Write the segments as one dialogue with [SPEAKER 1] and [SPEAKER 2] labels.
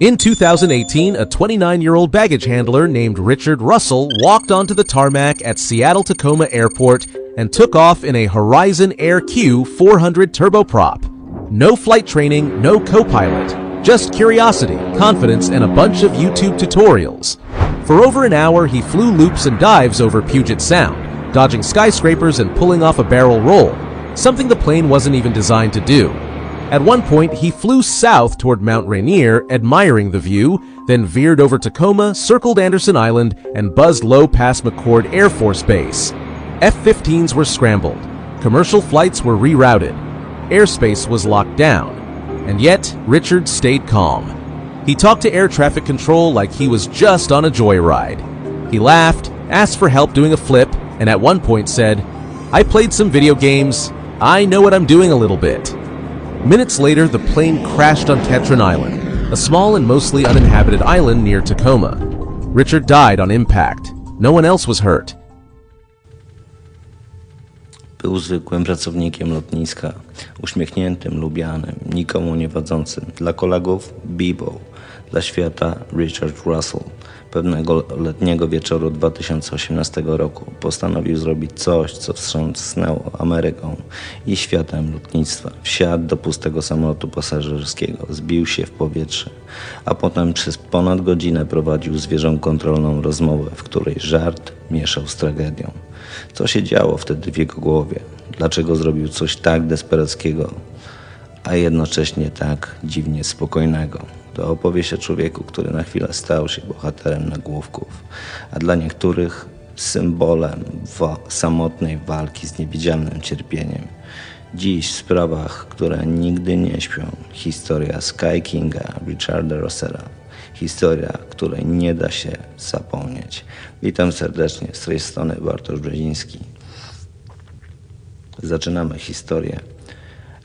[SPEAKER 1] In 2018, a 29 year old baggage handler named Richard Russell walked onto the tarmac at Seattle Tacoma Airport and took off in a Horizon Air Q 400 turboprop. No flight training, no co pilot, just curiosity, confidence, and a bunch of YouTube tutorials. For over an hour, he flew loops and dives over Puget Sound, dodging skyscrapers and pulling off a barrel roll, something the plane wasn't even designed to do. At one point, he flew south toward Mount Rainier, admiring the view, then veered over Tacoma, circled Anderson Island, and buzzed low past McCord Air Force Base. F 15s were scrambled, commercial flights were rerouted, airspace was locked down, and yet Richard stayed calm. He talked to air traffic control like he was just on a joyride. He laughed, asked for help doing a flip, and at one point said, I played some video games. I know what I'm doing a little bit. Minutes later, the plane crashed on Ketron Island, a small and mostly uninhabited island near Tacoma. Richard died on impact. No one else was hurt.
[SPEAKER 2] Był zwykłym pracownikiem lotniska, uśmiechniętym, lubianym, nikomu nie wadzącym. Dla kolegów Bibo, dla świata Richard Russell. Pewnego letniego wieczoru 2018 roku postanowił zrobić coś, co wstrząsnęło Ameryką i światem lotnictwa. Wsiadł do pustego samolotu pasażerskiego, zbił się w powietrze, a potem przez ponad godzinę prowadził zwierzą kontrolną rozmowę, w której żart mieszał z tragedią. Co się działo wtedy w jego głowie? Dlaczego zrobił coś tak desperackiego, a jednocześnie tak dziwnie spokojnego? To opowieść o człowieku, który na chwilę stał się bohaterem nagłówków, a dla niektórych symbolem samotnej walki z niewidzialnym cierpieniem. Dziś w sprawach, które nigdy nie śpią, historia Sky Kinga Richarda Rossera. Historia, której nie da się zapomnieć. Witam serdecznie, z tej strony Bartosz Brzeziński. Zaczynamy historię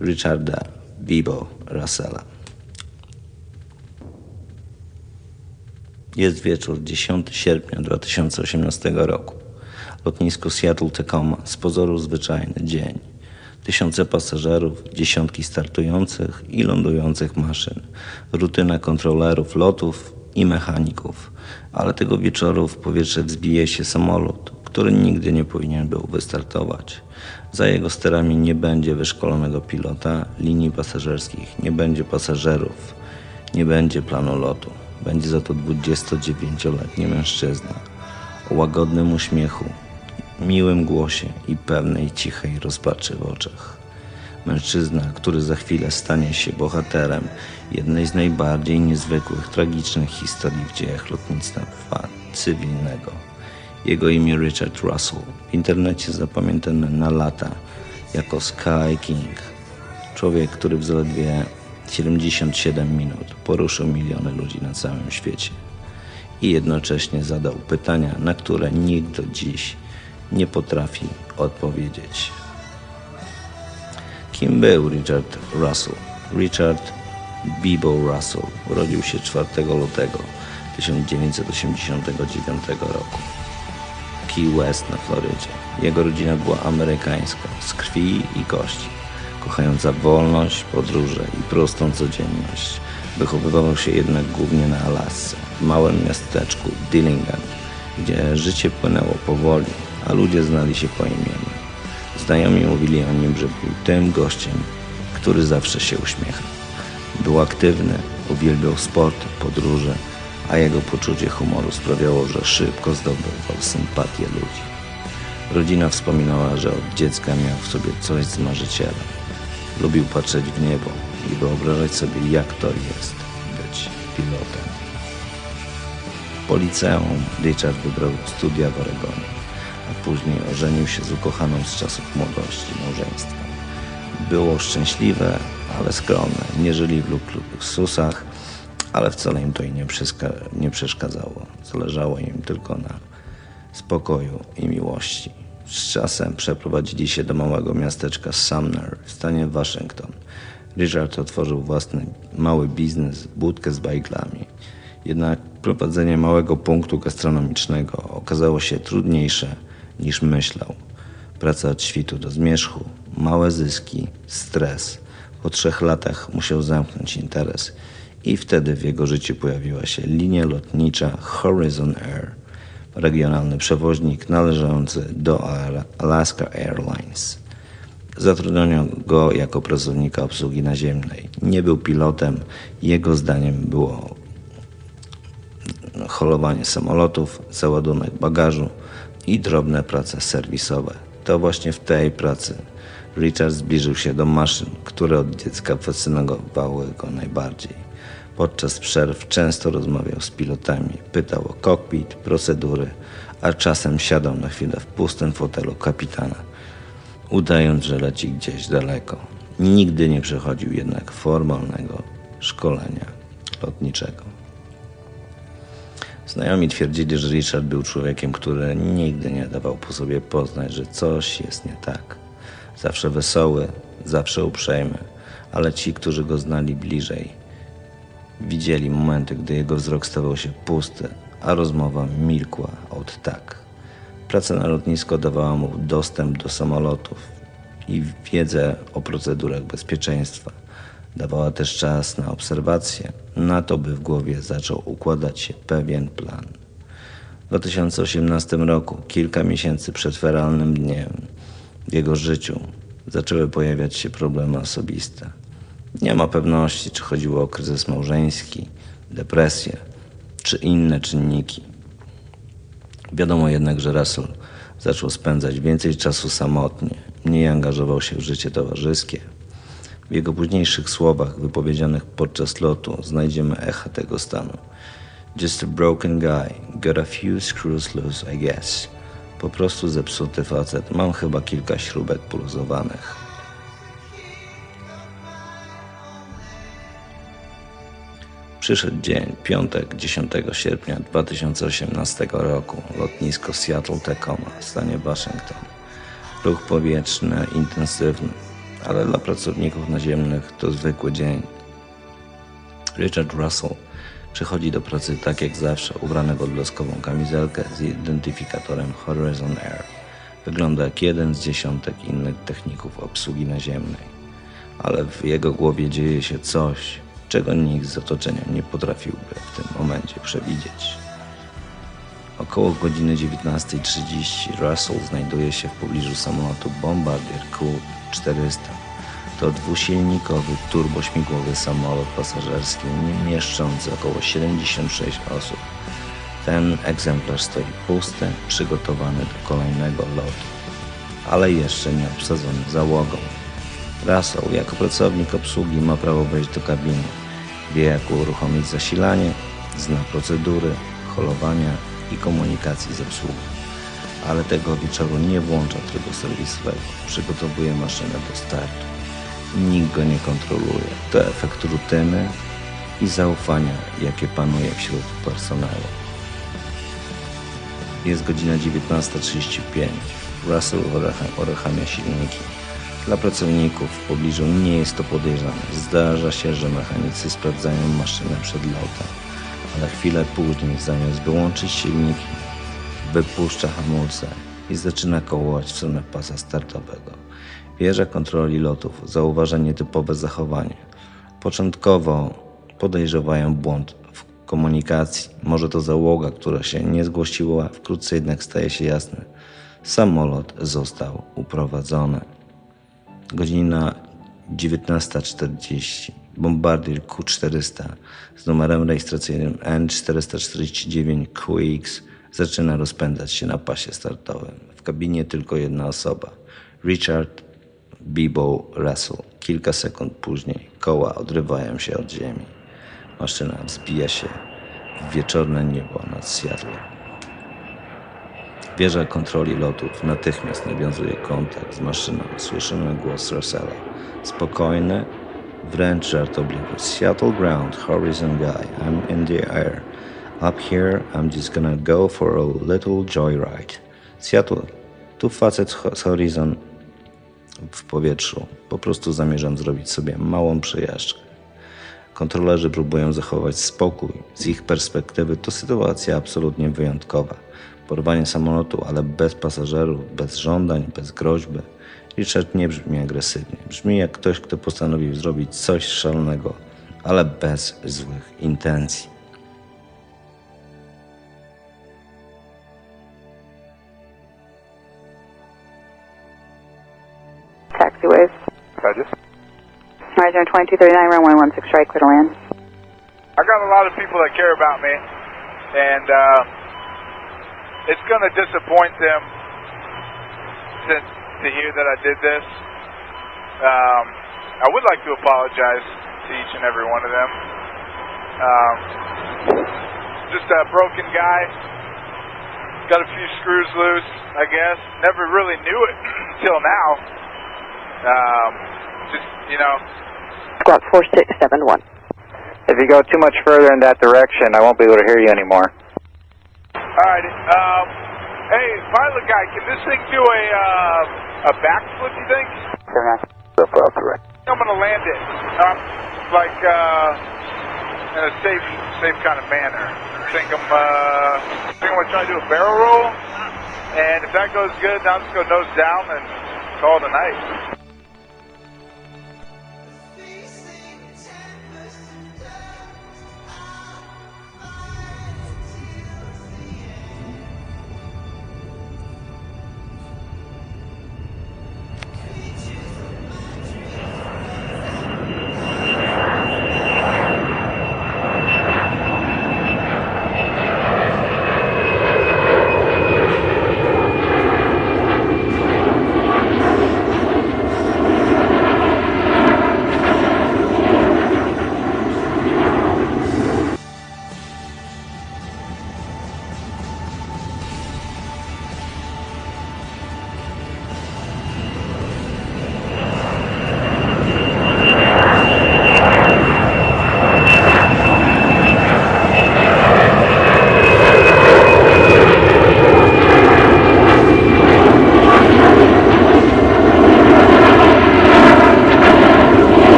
[SPEAKER 2] Richarda Bibo Russella. Jest wieczór 10 sierpnia 2018 roku. Lotnisko Seattle Tacoma, z pozoru zwyczajny dzień. Tysiące pasażerów, dziesiątki startujących i lądujących maszyn, rutyna kontrolerów lotów i mechaników. Ale tego wieczoru w powietrze wzbije się samolot, który nigdy nie powinien był wystartować. Za jego sterami nie będzie wyszkolonego pilota, linii pasażerskich, nie będzie pasażerów, nie będzie planu lotu. Będzie za to 29-letni mężczyzna o łagodnym uśmiechu, miłym głosie i pewnej cichej rozpaczy w oczach. Mężczyzna, który za chwilę stanie się bohaterem jednej z najbardziej niezwykłych, tragicznych historii w dziejach lotnictwa cywilnego. Jego imię Richard Russell, w internecie zapamiętany na lata jako Sky King. Człowiek, który w zaledwie 77 minut poruszył miliony ludzi na całym świecie i jednocześnie zadał pytania, na które nikt do dziś nie potrafi odpowiedzieć. Kim był Richard Russell? Richard Bibo Russell urodził się 4 lutego 1989 roku w Key West na Florydzie. Jego rodzina była amerykańska, z krwi i kości, kochająca wolność, podróże i prostą codzienność. Wychowywał się jednak głównie na Alasce, w małym miasteczku Dillingham, gdzie życie płynęło powoli, a ludzie znali się po imieniu. Znajomi mówili o nim, że był tym gościem, który zawsze się uśmiecha. Był aktywny, uwielbiał sport, podróże, a jego poczucie humoru sprawiało, że szybko zdobywał sympatię ludzi. Rodzina wspominała, że od dziecka miał w sobie coś z marzyciela. Lubił patrzeć w niebo i wyobrażać sobie, jak to jest być pilotem. Po liceum Richard wybrał studia w Oregonie, a później ożenił się z ukochaną z czasów młodości małżeństwa. Było szczęśliwe, ale skromne. Nie żyli w luksusach, ale wcale im to i nie, nie przeszkadzało. Zależało im tylko na spokoju i miłości. Z czasem przeprowadzili się do małego miasteczka Sumner w stanie Waszyngton. Richard otworzył własny mały biznes, budkę z bajglami. Jednak prowadzenie małego punktu gastronomicznego okazało się trudniejsze niż myślał. Praca od świtu do zmierzchu, małe zyski, stres. Po trzech latach musiał zamknąć interes I wtedy w jego życiu pojawiła się linia lotnicza Horizon Air, regionalny przewoźnik należący do Alaska Airlines. Zatrudniono go jako pracownika obsługi naziemnej. Nie był pilotem. Jego zdaniem było holowanie samolotów, załadunek bagażu i drobne prace serwisowe. To właśnie w tej pracy Richard zbliżył się do maszyn, które od dziecka fascynowały go najbardziej. Podczas przerw często rozmawiał z pilotami, pytał o kokpit, procedury, a czasem siadał na chwilę w pustym fotelu kapitana, udając, że leci gdzieś daleko. Nigdy nie przechodził jednak formalnego szkolenia lotniczego. Znajomi twierdzili, że Richard był człowiekiem, który nigdy nie dawał po sobie poznać, że coś jest nie tak. Zawsze wesoły, zawsze uprzejmy, ale ci, którzy go znali bliżej, widzieli momenty, gdy jego wzrok stawał się pusty, a rozmowa milkła od tak. Praca na lotnisko dawała mu dostęp do samolotów i wiedzę o procedurach bezpieczeństwa. Dawała też czas na obserwacje, na to, by w głowie zaczął układać się pewien plan. W 2018 roku, kilka miesięcy przed feralnym dniem w jego życiu, zaczęły pojawiać się problemy osobiste. Nie ma pewności, czy chodziło o kryzys małżeński, depresję, czy inne czynniki. Wiadomo jednak, że Russell zaczął spędzać więcej czasu samotnie, mniej angażował się w życie towarzyskie, w jego późniejszych słowach wypowiedzianych podczas lotu znajdziemy echa tego stanu. Just a broken guy, got a few screws loose, I guess. Po prostu zepsuty facet, mam chyba kilka śrubek poluzowanych. Przyszedł dzień, piątek, 10 sierpnia 2018 roku, lotnisko Seattle-Tacoma stanie Waszyngton. Ruch powietrzny intensywny, ale dla pracowników naziemnych to zwykły dzień. Richard Russell przychodzi do pracy tak jak zawsze, ubrany w odblaskową kamizelkę z identyfikatorem Horizon Air. Wygląda jak jeden z dziesiątek innych techników obsługi naziemnej. Ale w jego głowie dzieje się coś, czego nikt z otoczenia nie potrafiłby w tym momencie przewidzieć. Około godziny 19.30 Russell znajduje się w pobliżu samolotu Bombardier Q-400. To dwusilnikowy, turbośmigłowy samolot pasażerski mieszczący około 76 osób. Ten egzemplarz stoi pusty, przygotowany do kolejnego lotu, ale jeszcze nie obsadzony załogą. Russell jako pracownik obsługi ma prawo wejść do kabiny. Wie jak uruchomić zasilanie, zna procedury, holowania i komunikacji z obsługą. Ale tego wieczoru nie włącza trybu serwisowego. Przygotowuje maszynę do startu. Nikt go nie kontroluje. To efekt rutyny i zaufania, jakie panuje wśród personelu. Jest godzina 19.35. Russell uruchamia silniki. Dla pracowników w pobliżu nie jest to podejrzane. Zdarza się, że mechanicy sprawdzają maszynę przed lotem ale chwilę później zamiast wyłączyć silniki, wypuszcza hamulce i zaczyna kołować w stronę pasa startowego. Wieża kontroli lotów zauważa nietypowe zachowanie. Początkowo podejrzewają błąd w komunikacji. Może to załoga, która się nie zgłosiła, wkrótce jednak staje się jasne. Samolot został uprowadzony. Godzina 19.40. Bombardier Q400 z numerem rejestracyjnym N449QX zaczyna rozpędzać się na pasie startowym. W kabinie tylko jedna osoba. Richard Bebo Russell. Kilka sekund później koła odrywają się od ziemi. Maszyna wzbija się w wieczorne niebo nad Seattle. Wieża kontroli lotów natychmiast nawiązuje kontakt z maszyną. Słyszymy głos Russella. Spokojny, wręcz żartobliwy. Seattle ground, horizon guy, I'm in the air. Up here, I'm just gonna go for a little joyride. Seattle, tu facet z horizon w powietrzu. Po prostu zamierzam zrobić sobie małą przejażdżkę. Kontrolerzy próbują zachować spokój. Z ich perspektywy to sytuacja absolutnie wyjątkowa. Porwanie samolotu, ale bez pasażerów, bez żądań, bez groźby. Richard nie brzmi agresywnie. Brzmi jak ktoś, kto postanowił zrobić coś szalonego, ale bez złych intencji.
[SPEAKER 3] Taxiways.
[SPEAKER 4] Roger.
[SPEAKER 3] Horizon 2239, runway 16 strike, clear to land.
[SPEAKER 4] I got a lot of people that care about me, and uh, it's going to disappoint them to, to hear that I did this. Um, I would like to apologize to each and every one of them. Um, just a broken guy. Got a few screws loose, I guess. Never really knew it until now. Um, just, you know,
[SPEAKER 3] Squawk 4671.
[SPEAKER 5] If you go too much further in that direction, I won't be able to hear you anymore.
[SPEAKER 4] Alright, um, hey, pilot guy, can this thing do a, uh, a backflip, you think?
[SPEAKER 5] So far correct.
[SPEAKER 4] I'm gonna land it, um, like, uh, in a safe, safe kind of manner. think I'm, uh, think I'm gonna try to do a barrel roll, and if that goes good, I'll just go nose down and call it a night.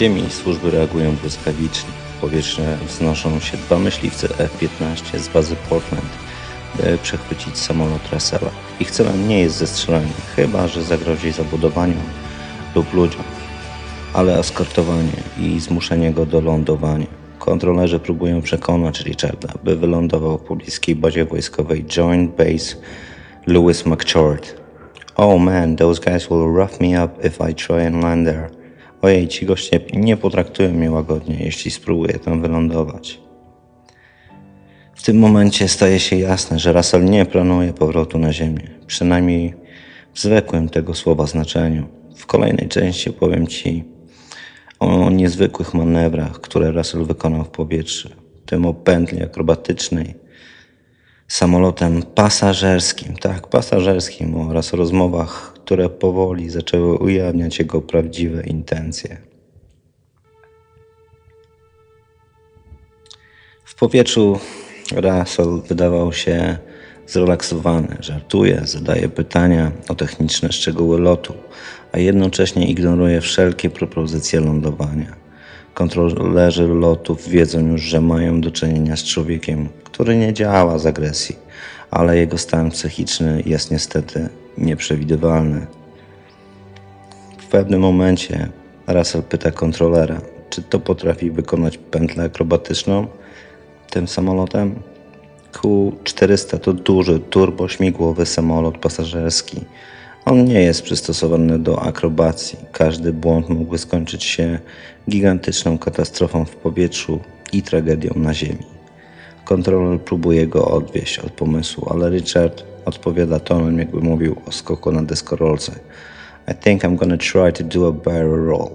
[SPEAKER 2] Ziemi służby reagują błyskawicznie. W powietrze wznoszą się dwa myśliwce F-15 z bazy Portland, by przechwycić samolot Russella. Ich celem nie jest zestrzelenie, chyba że zagrozi zabudowaniom lub ludziom, ale eskortowanie i zmuszenie go do lądowania. Kontrolerzy próbują przekonać Richarda, by wylądował w pobliskiej bazie wojskowej Joint Base Lewis McChord. Oh man, those guys will rough me up if I try and land there. Ojej, ci goście nie potraktują mnie łagodnie, jeśli spróbuję tam wylądować. W tym momencie staje się jasne, że Russell nie planuje powrotu na Ziemię, przynajmniej w zwykłym tego słowa znaczeniu. W kolejnej części opowiem Ci o niezwykłych manewrach, które Russell wykonał w powietrzu, tym o pętli akrobatycznej, samolotem pasażerskim, tak, pasażerskim oraz rozmowach, które powoli zaczęły ujawniać jego prawdziwe intencje. W powietrzu Russell wydawał się zrelaksowany, żartuje, zadaje pytania o techniczne szczegóły lotu, a jednocześnie ignoruje wszelkie propozycje lądowania. Kontrolerzy lotów wiedzą już, że mają do czynienia z człowiekiem, który nie działa z agresji, ale jego stan psychiczny jest niestety nieprzewidywalny. W pewnym momencie Russell pyta kontrolera, czy to potrafi wykonać pętlę akrobatyczną tym samolotem. Q-400 to duży, turbośmigłowy samolot pasażerski. On nie jest przystosowany do akrobacji. Każdy błąd mógłby skończyć się gigantyczną katastrofą w powietrzu i tragedią na ziemi. Kontroler próbuje go odwieść od pomysłu, ale Richard odpowiada tonem, jakby mówił o skoku na deskorolce. I think I'm gonna try to do a barrel roll,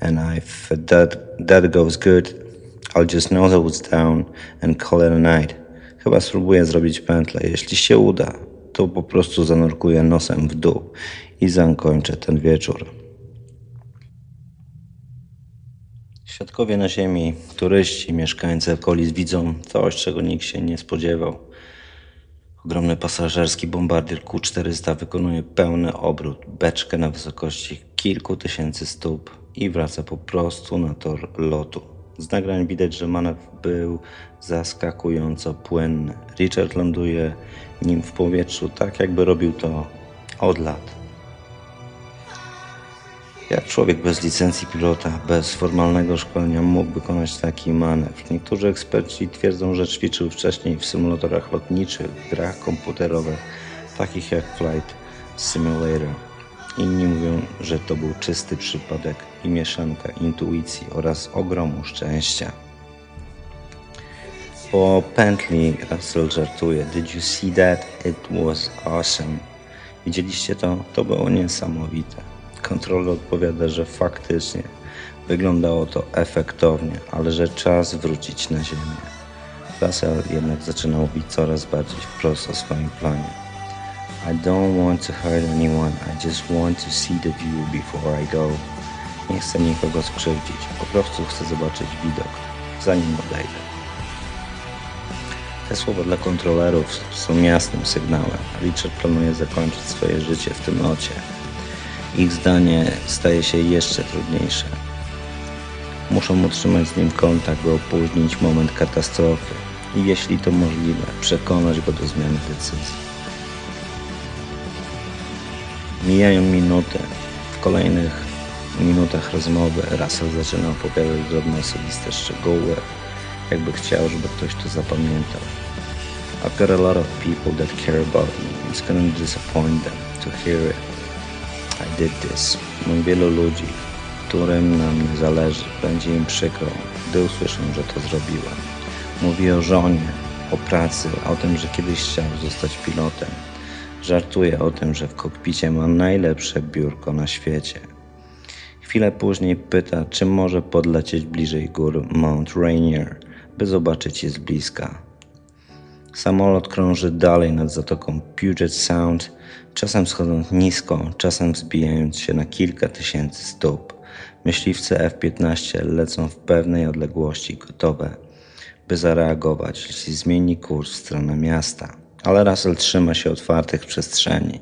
[SPEAKER 2] and if that, that goes good, I'll just nose it down and call it a night. Chyba spróbuję zrobić pętlę. Jeśli się uda, to po prostu zanurkuję nosem w dół i zakończę ten wieczór. Świadkowie na ziemi, turyści, mieszkańcy okolic widzą coś, czego nikt się nie spodziewał. Ogromny pasażerski bombardier Q-400 wykonuje pełny obrót, beczkę na wysokości kilku tysięcy stóp i wraca po prostu na tor lotu. Z nagrań widać, że manewr był zaskakująco płynny. Richard ląduje nim w powietrzu tak, jakby robił to od lat. Jak człowiek bez licencji pilota, bez formalnego szkolenia mógł wykonać taki manewr? Niektórzy eksperci twierdzą, że ćwiczył wcześniej w symulatorach lotniczych, grach komputerowych, takich jak Flight Simulator. Inni mówią, że to był czysty przypadek i mieszanka intuicji oraz ogromu szczęścia. Po pętli Russell żartuje. Did you see that? It was awesome. Widzieliście to? To było niesamowite. Kontroler odpowiada, że faktycznie wyglądało to efektownie, ale że czas wrócić na ziemię. Russell jednak zaczyna mówić coraz bardziej wprost o swoim planie. I don't want to hurt anyone, I just want to see the view before I go. Nie chcę nikogo skrzywdzić, po prostu chcę zobaczyć widok, zanim odejdę. Te słowa dla kontrolerów są jasnym sygnałem. Richard planuje zakończyć swoje życie w tym locie. Ich zdanie staje się jeszcze trudniejsze. Muszą utrzymać z nim kontakt, by opóźnić moment katastrofy i jeśli to możliwe, przekonać go do zmiany decyzji. Mijają minuty. W kolejnych minutach rozmowy Russell zaczyna opowiadać drobne osobiste szczegóły, jakby chciał, żeby ktoś to zapamiętał. I've got a lot of people that care about me. It's gonna disappoint them to hear it. I did this. Mam wielu ludzi, którym na mnie zależy. Będzie im przykro, gdy usłyszą, że to zrobiłem. Mówi o żonie, o pracy, o tym, że kiedyś chciał zostać pilotem. Żartuje o tym, że w kokpicie ma najlepsze biurko na świecie. Chwilę później pyta, czy może podlecieć bliżej gór Mount Rainier, by zobaczyć je z bliska. Samolot krąży dalej nad zatoką Puget Sound, czasem schodząc nisko, czasem wzbijając się na kilka tysięcy stóp. Myśliwce F-15 lecą w pewnej odległości, gotowe, by zareagować, jeśli zmieni kurs w stronę miasta. Ale Russell trzyma się otwartych przestrzeni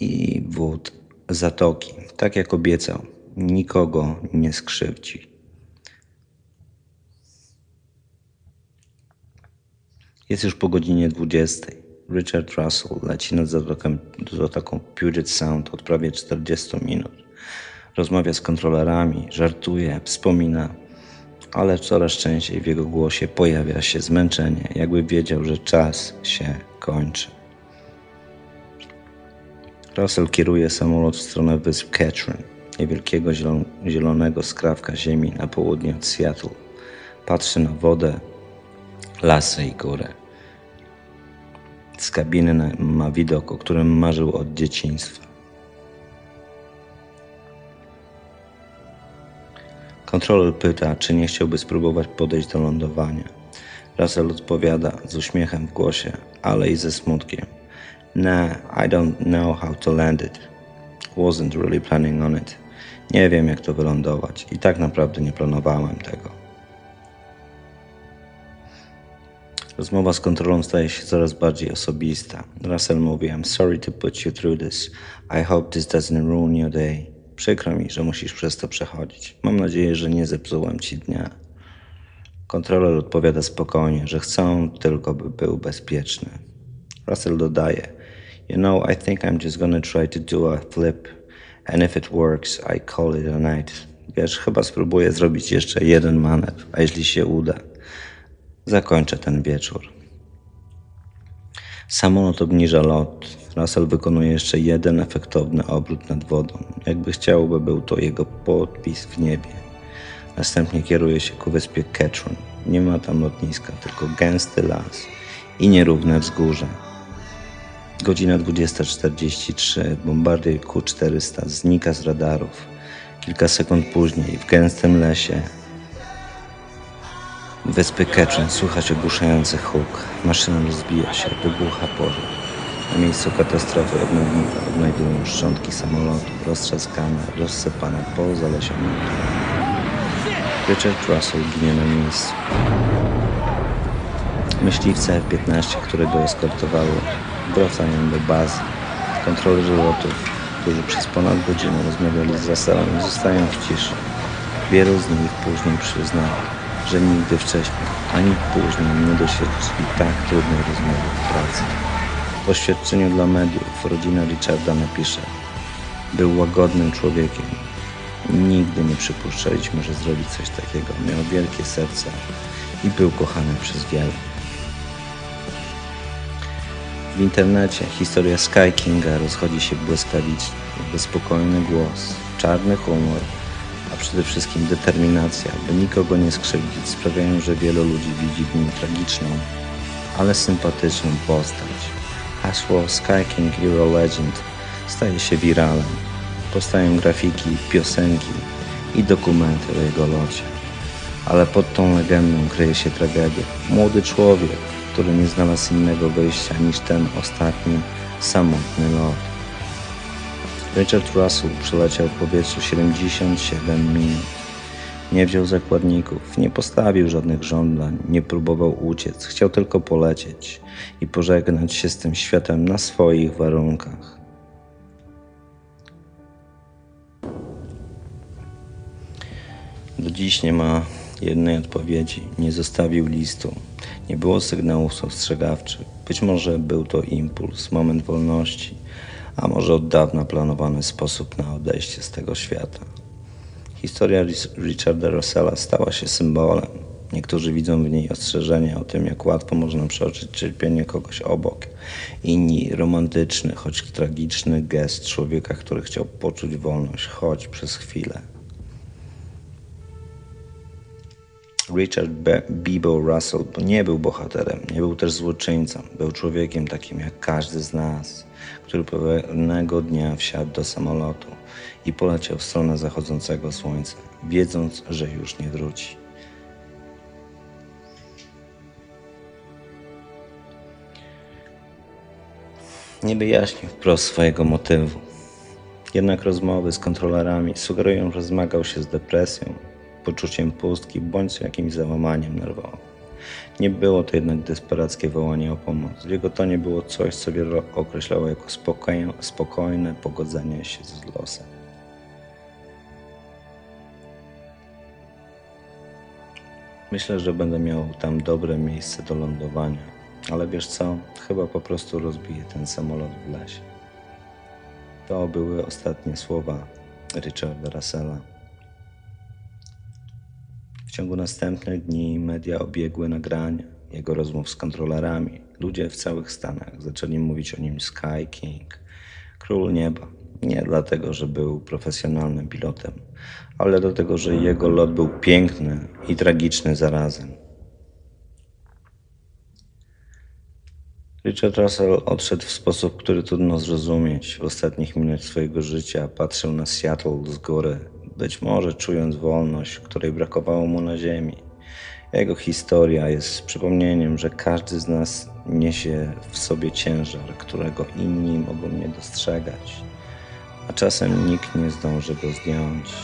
[SPEAKER 2] i wód zatoki, tak jak obiecał, nikogo nie skrzywdzi. Jest już po godzinie 20. Richard Russell leci nad zatoką, zatoką Puget Sound od prawie 40 minut. Rozmawia z kontrolerami, żartuje, wspomina, ale coraz częściej w jego głosie pojawia się zmęczenie, jakby wiedział, że czas się kończy. Russell kieruje samolot w stronę wysp Catherine, niewielkiego zielon zielonego skrawka ziemi na południe od Seattle. Patrzy na wodę, lasy i górę. Z kabiny ma widok, o którym marzył od dzieciństwa. Kontroler pyta, czy nie chciałby spróbować podejść do lądowania. Russell odpowiada z uśmiechem w głosie, ale i ze smutkiem. Nah, I don't know how to land it. Wasn't really planning on it. Nie wiem, jak to wylądować i tak naprawdę nie planowałem tego. Rozmowa z kontrolą staje się coraz bardziej osobista. Russell mówi: I'm sorry to put you through this. I hope this doesn't ruin your day. Przykro mi, że musisz przez to przechodzić. Mam nadzieję, że nie zepsułem ci dnia. Kontroler odpowiada spokojnie, że chcą tylko, by był bezpieczny. Russell dodaje: You know, I think I'm just gonna try to do a flip. And if it works, I call it a night. Wiesz, chyba spróbuję zrobić jeszcze jeden manewr, a jeśli się uda, zakończę ten wieczór. Samolot obniża lot. Russell wykonuje jeszcze jeden efektowny obrót nad wodą, jakby chciał, by był to jego podpis w niebie. Następnie kieruje się ku wyspie Ketron. Nie ma tam lotniska, tylko gęsty las i nierówne wzgórze. Godzina 20.43. Bombardier Q-400 znika z radarów. Kilka sekund później w gęstym lesie wyspy Ketchum słychać ogłuszający huk. Maszyna rozbija się, wybucha pożar. Na miejscu katastrofy odnajdują szczątki samolotu, roztrzaskane, rozsypane po zalesionym Richard Russell ginie na miejscu. Myśliwce F-15, które go eskortowały, wracają do bazy. Kontrolerzy lotów którzy przez ponad godzinę rozmawiali z Russellem, zostają w ciszy. Wielu z nich później przyzna, że nigdy wcześniej, ani później nie doświadczyli tak trudnej rozmowy w pracy. W oświadczeniu dla mediów rodzina Richarda napisze Był łagodnym człowiekiem. Nigdy nie przypuszczaliśmy, że zrobi coś takiego. Miał wielkie serce i był kochany przez wielu. W internecie historia Sky Kinga rozchodzi się błyskawicznie. Jego spokojny głos, czarny humor, a przede wszystkim determinacja, by nikogo nie skrzywdzić, sprawiają, że wielu ludzi widzi w nim tragiczną, ale sympatyczną postać. Hasło Sky King Euro Legend staje się wiralem. Powstają grafiki, piosenki i dokumenty o jego locie. Ale pod tą legendą kryje się tragedia. Młody człowiek, który nie znalazł innego wyjścia niż ten ostatni, samotny lot. Richard Russell przeleciał w powietrzu 77 minut. Nie wziął zakładników, nie postawił żadnych żądań, nie próbował uciec, chciał tylko polecieć i pożegnać się z tym światem na swoich warunkach. Do dziś nie ma jednej odpowiedzi, nie zostawił listu, nie było sygnałów ostrzegawczych. Być może był to impuls, moment wolności, a może od dawna planowany sposób na odejście z tego świata. Historia Richarda Russella stała się symbolem. Niektórzy widzą w niej ostrzeżenie o tym, jak łatwo można przeoczyć cierpienie kogoś obok. Inni romantyczny, choć tragiczny gest człowieka, który chciał poczuć wolność, choć przez chwilę. Richard Be Bebo Russell nie był bohaterem, nie był też złoczyńcą. Był człowiekiem takim jak każdy z nas, który pewnego dnia wsiadł do samolotu i poleciał w stronę zachodzącego słońca, wiedząc, że już nie wróci. Nie wyjaśnił wprost swojego motywu. Jednak rozmowy z kontrolerami sugerują, że zmagał się z depresją, poczuciem pustki bądź jakimś załamaniem nerwowym. Nie było to jednak desperackie wołanie o pomoc. W jego tonie było coś, co wiele określało jako spokojne, spokojne pogodzenie się z losem. Myślę, że będę miał tam dobre miejsce do lądowania, ale wiesz co? Chyba po prostu rozbiję ten samolot w lesie. To były ostatnie słowa Richarda Russella. W ciągu następnych dni media obiegły nagrania jego rozmów z kontrolerami. Ludzie w całych Stanach zaczęli mówić o nim Sky King, król nieba. Nie dlatego, że był profesjonalnym pilotem, ale dlatego, że jego lot był piękny i tragiczny zarazem. Richard Russell odszedł w sposób, który trudno zrozumieć. W ostatnich minutach swojego życia patrzył na Seattle z góry, być może czując wolność, której brakowało mu na ziemi. Jego historia jest przypomnieniem, że każdy z nas niesie w sobie ciężar, którego inni mogą nie dostrzegać, a czasem nikt nie zdąży go zdjąć.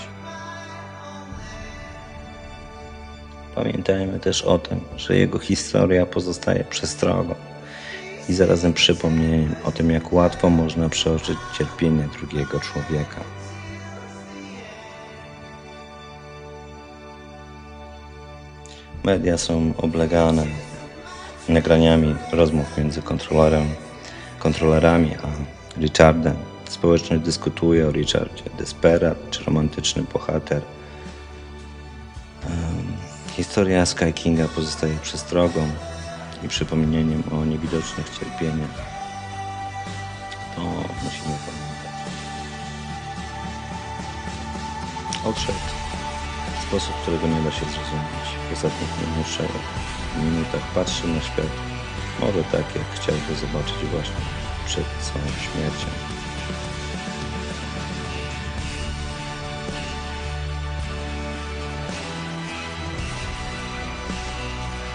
[SPEAKER 2] Pamiętajmy też o tym, że jego historia pozostaje przestrogą i zarazem przypomnieniem o tym, jak łatwo można przeoczyć cierpienie drugiego człowieka. Media są oblegane nagraniami rozmów między kontrolerem, kontrolerami a Richardem. Społeczność dyskutuje o Richardzie, desperat czy romantyczny bohater. Historia Sky Kinga pozostaje przestrogą i przypomnieniem o niewidocznych cierpieniach. To musimy pamiętać. Odszedł w sposób, którego nie da się zrozumieć. W ostatnich minutach, minutach patrzy na świat, może tak, jak chciałby zobaczyć właśnie przed swoją śmiercią.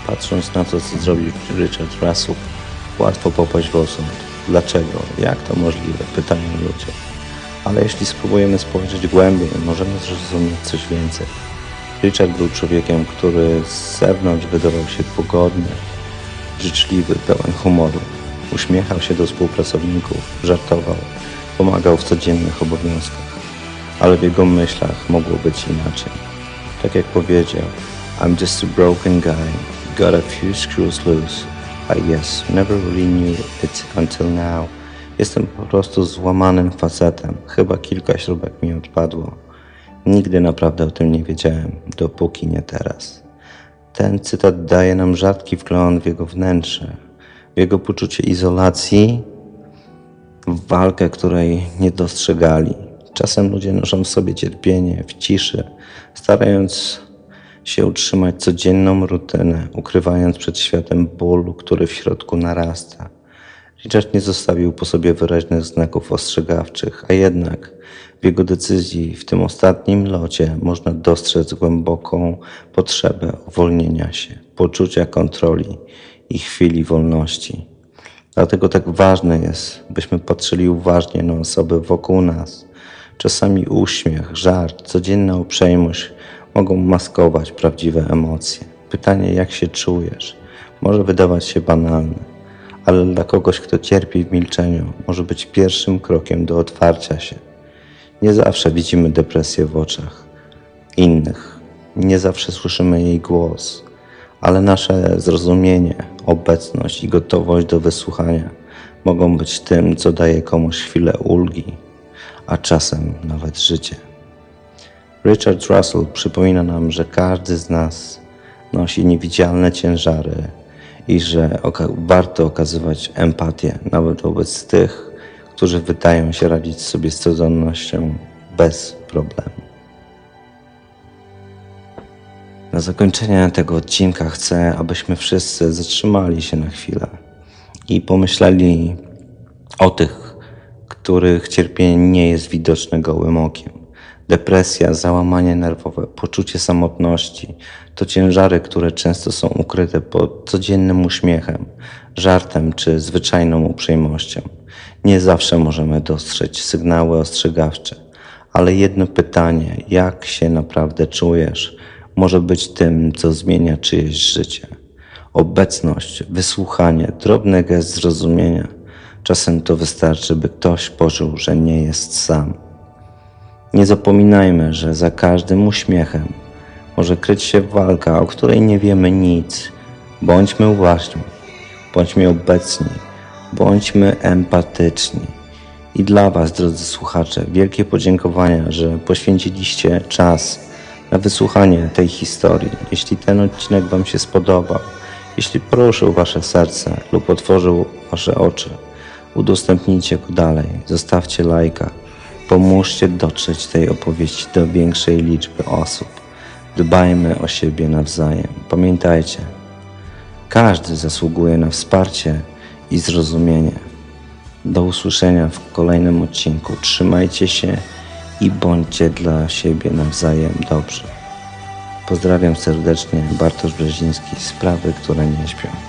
[SPEAKER 2] Patrząc na to, co zrobił Richard Russell, łatwo popaść w osąd. Dlaczego? Jak to możliwe? Pytają ludzie. Ale jeśli spróbujemy spojrzeć głębiej, możemy zrozumieć coś więcej. Richard był człowiekiem, który z zewnątrz wydawał się pogodny, życzliwy, pełen humoru. Uśmiechał się do współpracowników, żartował pomagał w codziennych obowiązkach, ale w jego myślach mogło być inaczej. Tak jak powiedział, I'm just a broken guy, got a few screws loose. I guess never really knew it until now. Jestem po prostu złamanym facetem, chyba kilka śrubek mi odpadło. Nigdy naprawdę o tym nie wiedziałem, dopóki nie teraz. Ten cytat daje nam rzadki wgląd w jego wnętrze, w jego poczucie izolacji, w walkę, której nie dostrzegali. Czasem ludzie noszą w sobie cierpienie w ciszy, starając się utrzymać codzienną rutynę, ukrywając przed światem bólu, który w środku narasta. Richard nie zostawił po sobie wyraźnych znaków ostrzegawczych, a jednak w jego decyzji w tym ostatnim locie można dostrzec głęboką potrzebę uwolnienia się, poczucia kontroli i chwili wolności. Dlatego tak ważne jest, byśmy patrzyli uważnie na osoby wokół nas. Czasami uśmiech, żart, codzienna uprzejmość mogą maskować prawdziwe emocje. Pytanie, jak się czujesz, może wydawać się banalne, ale dla kogoś, kto cierpi w milczeniu, może być pierwszym krokiem do otwarcia się. Nie zawsze widzimy depresję w oczach innych, nie zawsze słyszymy jej głos, ale nasze zrozumienie, obecność i gotowość do wysłuchania mogą być tym, co daje komuś chwilę ulgi, a czasem nawet życie. Richard Russell przypomina nam, że każdy z nas nosi niewidzialne ciężary i że oka- warto okazywać empatię nawet wobec tych, którzy wydają się radzić sobie z codziennością bez problemu. Na zakończenie tego odcinka chcę, abyśmy wszyscy zatrzymali się na chwilę i pomyśleli o tych, których cierpienie nie jest widoczne gołym okiem. Depresja, załamanie nerwowe, poczucie samotności to ciężary, które często są ukryte pod codziennym uśmiechem, żartem czy zwyczajną uprzejmością. Nie zawsze możemy dostrzec sygnały ostrzegawcze, ale jedno pytanie, jak się naprawdę czujesz, może być tym, co zmienia czyjeś życie. Obecność, wysłuchanie, drobny gest zrozumienia. Czasem to wystarczy, by ktoś poczuł, że nie jest sam. Nie zapominajmy, że za każdym uśmiechem może kryć się walka, o której nie wiemy nic. Bądźmy uważni, bądźmy obecni, bądźmy empatyczni. I dla Was, drodzy słuchacze, wielkie podziękowania, że poświęciliście czas na wysłuchanie tej historii. Jeśli ten odcinek Wam się spodobał, jeśli poruszył Wasze serce lub otworzył Wasze oczy, udostępnijcie go dalej, zostawcie lajka, pomóżcie dotrzeć tej opowieści do większej liczby osób. Dbajmy o siebie nawzajem. Pamiętajcie, każdy zasługuje na wsparcie i zrozumienie. Do usłyszenia w kolejnym odcinku. Trzymajcie się i bądźcie dla siebie nawzajem dobrzy. Pozdrawiam serdecznie, Bartosz Brzeziński, sprawy, które nie śpią.